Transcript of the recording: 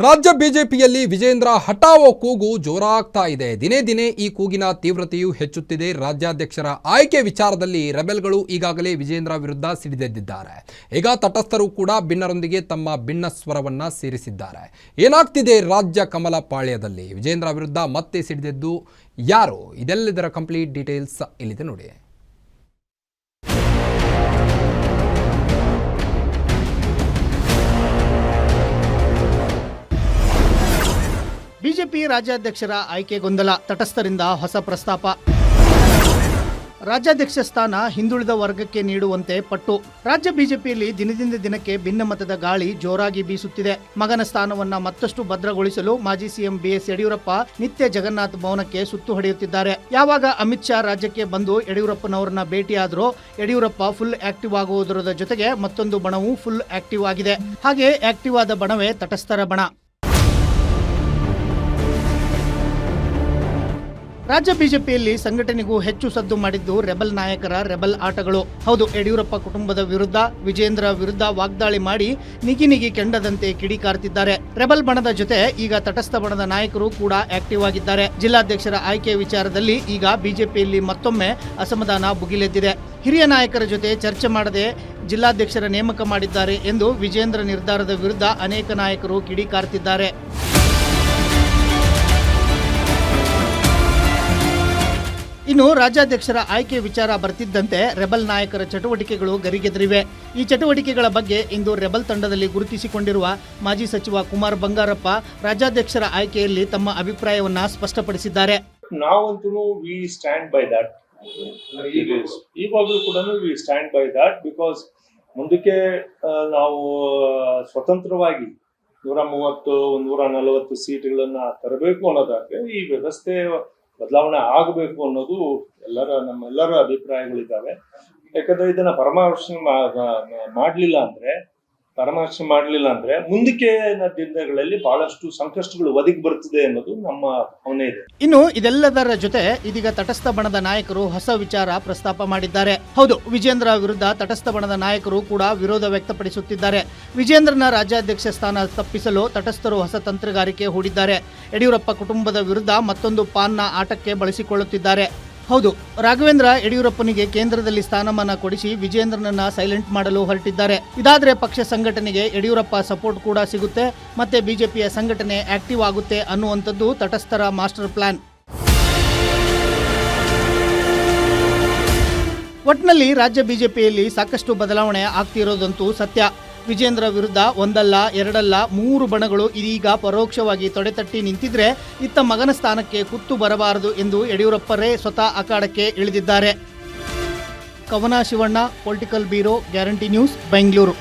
ರಾಜ್ಯ ಬಿಜೆಪಿಯಲ್ಲಿ ವಿಜೇಂದ್ರ ಹಟಾವೋ ಕೂಗು ಜೋರಾಗ್ತಾ ಇದೆ. ದಿನೇ ದಿನೇ ಈ ಕೂಗಿನ ತೀವ್ರತೆಯು ಹೆಚ್ಚುತ್ತಿದೆ. ರಾಜ್ಯಾಧ್ಯಕ್ಷರ ಆಯ್ಕೆ ವಿಚಾರದಲ್ಲಿ ರೆಬೆಲ್ಗಳು ಈಗಾಗಲೇ ವಿಜೇಂದ್ರ ವಿರುದ್ಧ ಸಿಡಿದೆದ್ದಿದ್ದಾರೆ. ಈಗ ತಟಸ್ಥರು ಕೂಡ ಭಿನ್ನರೊಂದಿಗೆ ತಮ್ಮ ಭಿನ್ನ ಸ್ವರವನ್ನ ಸೇರಿಸಿದ್ದಾರೆ. ಏನಾಗ್ತಿದೆ ರಾಜ್ಯ ಕಮಲ ಪಾಳ್ಯದಲ್ಲಿ? ವಿಜೇಂದ್ರ ವಿರುದ್ಧ ಮತ್ತೆ ಸಿಡಿದೆದ್ದು ಯಾರು? ಇದೆಲ್ಲದರ ಕಂಪ್ಲೀಟ್ ಡೀಟೇಲ್ಸ್ ಇಲ್ಲಿದೆ ನೋಡಿ. ಬಿಜೆಪಿ ರಾಜ್ಯಾಧ್ಯಕ್ಷರ ಆಯ್ಕೆ ಗೊಂದಲ, ತಟಸ್ಥರಿಂದ ಹೊಸ ಪ್ರಸ್ತಾಪ. ರಾಜ್ಯಾಧ್ಯಕ್ಷ ಸ್ಥಾನ ಹಿಂದುಳಿದ ವರ್ಗಕ್ಕೆ ನೀಡುವಂತೆ ಪಟ್ಟು. ರಾಜ್ಯ ಬಿಜೆಪಿಯಲ್ಲಿ ದಿನದಿಂದ ದಿನಕ್ಕೆ ಭಿನ್ನಮತದ ಗಾಳಿ ಜೋರಾಗಿ ಬೀಸುತ್ತಿದೆ. ಮಗನ ಸ್ಥಾನವನ್ನ ಮತ್ತಷ್ಟು ಭದ್ರಗೊಳಿಸಲು ಮಾಜಿ ಸಿಎಂ ಬಿಎಸ್ ಯಡಿಯೂರಪ್ಪ ನಿತ್ಯ ಜಗನ್ನಾಥ್ ಭವನಕ್ಕೆ ಸುತ್ತು ಹೊಡೆಯುತ್ತಿದ್ದಾರೆ. ಯಾವಾಗ ಅಮಿತ್ ಶಾ ರಾಜ್ಯಕ್ಕೆ ಬಂದು ಯಡಿಯೂರಪ್ಪನವರನ್ನ ಭೇಟಿಯಾದರೂ, ಯಡಿಯೂರಪ್ಪ ಫುಲ್ ಆಕ್ಟಿವ್ ಆಗುವುದರ ಜೊತೆಗೆ ಮತ್ತೊಂದು ಬಣವು ಫುಲ್ ಆಕ್ಟಿವ್ ಆಗಿದೆ. ಹಾಗೆ ಆಕ್ಟಿವ್ ಆದ ಬಣವೇ ತಟಸ್ಥರ ಬಣ. ರಾಜ್ಯ ಬಿಜೆಪಿಯಲ್ಲಿ ಸಂಘಟನೆಗೂ ಹೆಚ್ಚು ಸದ್ದು ಮಾಡಿದ್ದು ರೆಬಲ್ ನಾಯಕರ ರೆಬಲ್ ಆಟಗಳು. ಹೌದು, ಯಡಿಯೂರಪ್ಪ ಕುಟುಂಬದ ವಿರುದ್ಧ, ವಿಜೇಂದ್ರ ವಿರುದ್ಧ ವಾಗ್ದಾಳಿ ಮಾಡಿ ನಿಗಿ ನಿಗಿ ಕೆಂಡದಂತೆ ಕಿಡಿಕಾರ್ತಿದ್ದಾರೆ. ರೆಬಲ್ ಬಣದ ಜೊತೆ ಈಗ ತಟಸ್ಥ ಬಣದ ನಾಯಕರು ಕೂಡ ಆಕ್ಟಿವ್ ಆಗಿದ್ದಾರೆ. ಜಿಲ್ಲಾಧ್ಯಕ್ಷರ ಆಯ್ಕೆ ವಿಚಾರದಲ್ಲಿ ಈಗ ಬಿಜೆಪಿಯಲ್ಲಿ ಮತ್ತೊಮ್ಮೆ ಅಸಮಾಧಾನ ಭುಗಿಲೆದ್ದಿದೆ. ಹಿರಿಯ ನಾಯಕರ ಜೊತೆ ಚರ್ಚೆ ಮಾಡದೆ ಜಿಲ್ಲಾಧ್ಯಕ್ಷರ ನೇಮಕ ಮಾಡಿದ್ದಾರೆ ಎಂದು ವಿಜೇಂದ್ರ ನಿರ್ಧಾರದ ವಿರುದ್ಧ ಅನೇಕ ನಾಯಕರು ಕಿಡಿಕಾರ್ತಿದ್ದಾರೆ. ಇನ್ನು ರಾಜ್ಯಾಧ್ಯಕ್ಷರ ಆಯ್ಕೆ ವಿಚಾರ ಬರ್ತಿದ್ದಂತೆ ರೆಬಲ್ ನಾಯಕರ ಚಟುವಟಿಕೆಗಳು ಗರಿಗೆದರಿವೆ. ಈ ಚಟುವಟಿಕೆಗಳ ಬಗ್ಗೆ ಇಂದು ರೆಬಲ್ ತಂಡದಲ್ಲಿ ಗುರುತಿಸಿಕೊಂಡಿರುವ ಮಾಜಿ ಸಚಿವ ಕುಮಾರ್ ಬಂಗಾರಪ್ಪ ರಾಜ್ಯಾಧ್ಯಕ್ಷರ ಆಯ್ಕೆಯಲ್ಲಿ ತಮ್ಮ ಅಭಿಪ್ರಾಯವನ್ನ ಸ್ಪಷ್ಟಪಡಿಸಿದ್ದಾರೆ. ನಾವಂತೂ ವಿ ಸ್ಟ್ಯಾಂಡ್ ಬೈ ದಟ್ ಇವಾಗಲೂ ಕೂಡ we stand by that because ಮುಂದಕ್ಕೆ ನಾವು ಸ್ವತಂತ್ರವಾಗಿ ನೂರ ಮೂವತ್ತು, ನೂರ ನಲವತ್ತು ಸೀಟ್ಗಳನ್ನ ತರಬೇಕು ಅನ್ನೋದಾದ್ರೆ ಈ ವ್ಯವಸ್ಥೆ ಬದಲಾವಣೆ ಆಗಬೇಕು ಅನ್ನೋದು ಎಲ್ಲರ ನಮ್ಮೆಲ್ಲರ ಅಭಿಪ್ರಾಯಗಳಿದ್ದಾವೆ. ಯಾಕಂದ್ರೆ ಇದನ್ನ ಪರಾಮರ್ಶೆ ಮಾಡಲಿಲ್ಲ ಅಂದ್ರೆ ಪರಾಮರ್ಶೆ ಮಾಡಲಿಲ್ಲ ಅಂದ್ರೆ ಮುಂದಕ್ಕೆ ದಿನಗಳಲ್ಲಿ ಬಹಳಷ್ಟು ಸಂಕಷ್ಟಗಳು ಒದಗಿ ಬರ್ತದೆ ಅನ್ನೋದು ನಮ್ಮ ಭಾವನೆ ಇದೆ. ಇನ್ನು ಇದೆಲ್ಲದರ ಜೊತೆ ಇದೀಗ ತಟಸ್ಥ ಬಣದ ನಾಯಕರು ಹೊಸ ವಿಚಾರ ಪ್ರಸ್ತಾಪ ಮಾಡಿದ್ದಾರೆ. ಹೌದು, ವಿಜೇಂದ್ರ ವಿರುದ್ಧ ತಟಸ್ಥ ಬಣದ ನಾಯಕರು ಕೂಡ ವಿರೋಧ ವ್ಯಕ್ತಪಡಿಸುತ್ತಿದ್ದಾರೆ. ವಿಜೇಂದ್ರನ ರಾಜ್ಯಾಧ್ಯಕ್ಷ ಸ್ಥಾನ ತಪ್ಪಿಸಲು ತಟಸ್ಥರು ಹೊಸ ತಂತ್ರಗಾರಿಕೆ ಹೂಡಿದ್ದಾರೆ. ಯಡಿಯೂರಪ್ಪ ಕುಟುಂಬದ ವಿರುದ್ಧ ಮತ್ತೊಂದು ಪಾನ್ನ ಆಟಕ್ಕೆ ಬಳಸಿಕೊಳ್ಳುತ್ತಿದ್ದಾರೆ. ಹೌದು, ರಾಘವೇಂದ್ರ ಯಡಿಯೂರಪ್ಪನಿಗೆ ಕೇಂದ್ರದಲ್ಲಿ ಸ್ಥಾನಮಾನ ಕೊಡಿಸಿ ವಿಜೇಂದ್ರನನ್ನ ಸೈಲೆಂಟ್ ಮಾಡಲು ಹೊರಟಿದ್ದಾರೆ. ಇದಾದ್ರೆ ಪಕ್ಷ ಸಂಘಟನೆಗೆ ಯಡಿಯೂರಪ್ಪ ಸಪೋರ್ಟ್ ಕೂಡ ಸಿಗುತ್ತೆ, ಮತ್ತೆ ಬಿಜೆಪಿಯ ಸಂಘಟನೆ ಆಕ್ಟಿವ್ ಆಗುತ್ತೆ ಅನ್ನುವಂಥದ್ದು ತಟಸ್ಥರ ಮಾಸ್ಟರ್ ಪ್ಲಾನ್. ಒಟ್ನಲ್ಲಿ ರಾಜ್ಯ ಬಿಜೆಪಿಯಲ್ಲಿ ಸಾಕಷ್ಟು ಬದಲಾವಣೆ ಆಗ್ತಿರೋದಂತೂ ಸತ್ಯ. ವಿಜೇಂದ್ರ ವಿರುದ್ಧ ಒಂದಲ್ಲ, ಎರಡಲ್ಲ, ಮೂರು ಬಣಗಳು ಇದೀಗ ಪರೋಕ್ಷವಾಗಿ ತೊಡೆತಟ್ಟಿ ನಿಂತಿದ್ರೆ ಇತ್ತ ಮಗನ ಸ್ಥಾನಕ್ಕೆ ಕುತ್ತು ಬರಬಾರದು ಎಂದು ಯಡಿಯೂರಪ್ಪರೇ ಸ್ವತಃ ಅಖಾಡಕ್ಕೆ ಇಳಿದಿದ್ದಾರೆ. Kavana Shivanna, political bureau, guarantee news, Bengaluru.